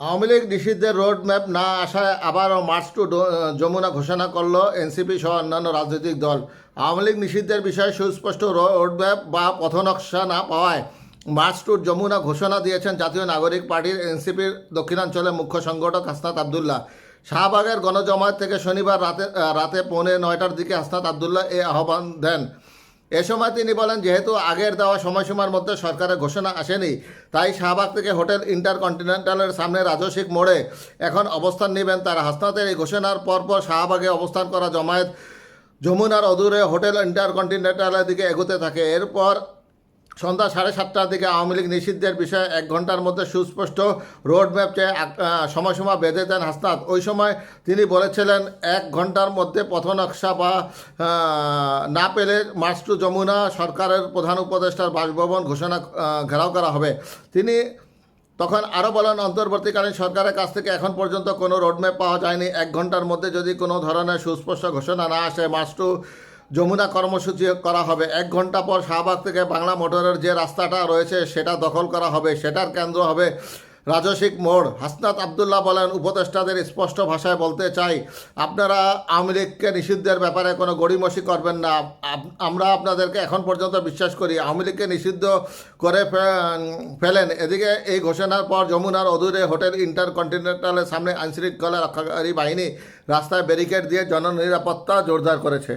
আওয়ামী লীগ নিষিদ্ধের road map না আসায় আবারও মার্চ টু যমুনা ঘোষণা করল এনসিপি সহ অন্যান্য রাজনৈতিক দল। আওয়ামী লীগ নিষিদ্ধের বিষয়ে সুস্পষ্ট রোড ম্যাপ বা পথনকশা না পাওয়ায় মার্চ টু যমুনা ঘোষণা দিয়েছেন জাতীয় নাগরিক পার্টির এনসিপির দক্ষিণাঞ্চলের মুখ্য সংগঠক হাসনাত আবদুল্লাহ। শাহবাগের গণজমায়েত থেকে শনিবার রাতে রাতে পৌনে নয়টার দিকে হাসনাত আবদুল্লাহ এ আহ্বান দেন। এ সময় তিনি বলেন, যেহেতু আগের দেওয়া সময়সীমার মধ্যে সরকারের ঘোষণা আসেনি, তাই শাহবাগ থেকে হোটেল ইন্টারকন্টিনেন্টালের সামনে রাজস্বিক মোড়ে এখন অবস্থান নেবেন তার। হাসনাতের এই ঘোষণার পরপর শাহবাগে অবস্থান করা জমায়েত যমুনার অদূরে হোটেল ইন্টারকন্টিনেন্টালের দিকে এগোতে থাকে। এরপর সন্ধ্যা সাড়ে সাতটার দিকে আওয়ামী লীগ নিষিদ্ধের বিষয়ে এক ঘণ্টার মধ্যে সুস্পষ্ট রোড ম্যাপ চেয়ে সময়সীমা বেঁধে দেন হাসনাত। ওই সময় তিনি বলেছিলেন, এক ঘণ্টার মধ্যে পথনকশা বা না পেলে মার্চ টু যমুনা সরকারের প্রধান উপদেষ্টার বাসভবন ঘোষণা ঘেরাও করা হবে। তিনি তখন আরও বলেন, অন্তর্বর্তীকালীন সরকারের কাছ থেকে এখন পর্যন্ত কোনো রোডম্যাপ পাওয়া যায়নি। এক ঘণ্টার মধ্যে যদি কোনো ধরনের সুস্পষ্ট ঘোষণা না আসে, মার্চ টু যমুনা কর্মসূচি করা হবে। এক ঘণ্টা পর শাহবাগ থেকে বাংলা মোটরের যে রাস্তাটা রয়েছে, সেটা দখল করা হবে। সেটার কেন্দ্র হবে রাজস্বিক মোড়। হাসনাত আবদুল্লাহ বলেন, উপদেষ্টাদের স্পষ্ট ভাষায় বলতে চাই, আপনারা আওয়ামী লীগকে নিষিদ্ধের ব্যাপারে কোনো গড়িমসি করবেন না। আমরা আপনাদেরকে এখন পর্যন্ত বিশ্বাস করি, আওয়ামী লীগকে নিষিদ্ধ করে ফেলেন। এদিকে এই ঘোষণার পর যমুনার অদূরে হোটেল ইন্টারকন্টিনেন্টালের সামনে আইনশৃঙ্খলা রক্ষাকারী বাহিনী রাস্তায় ব্যারিকেড দিয়ে জননিরাপত্তা জোরদার করেছে।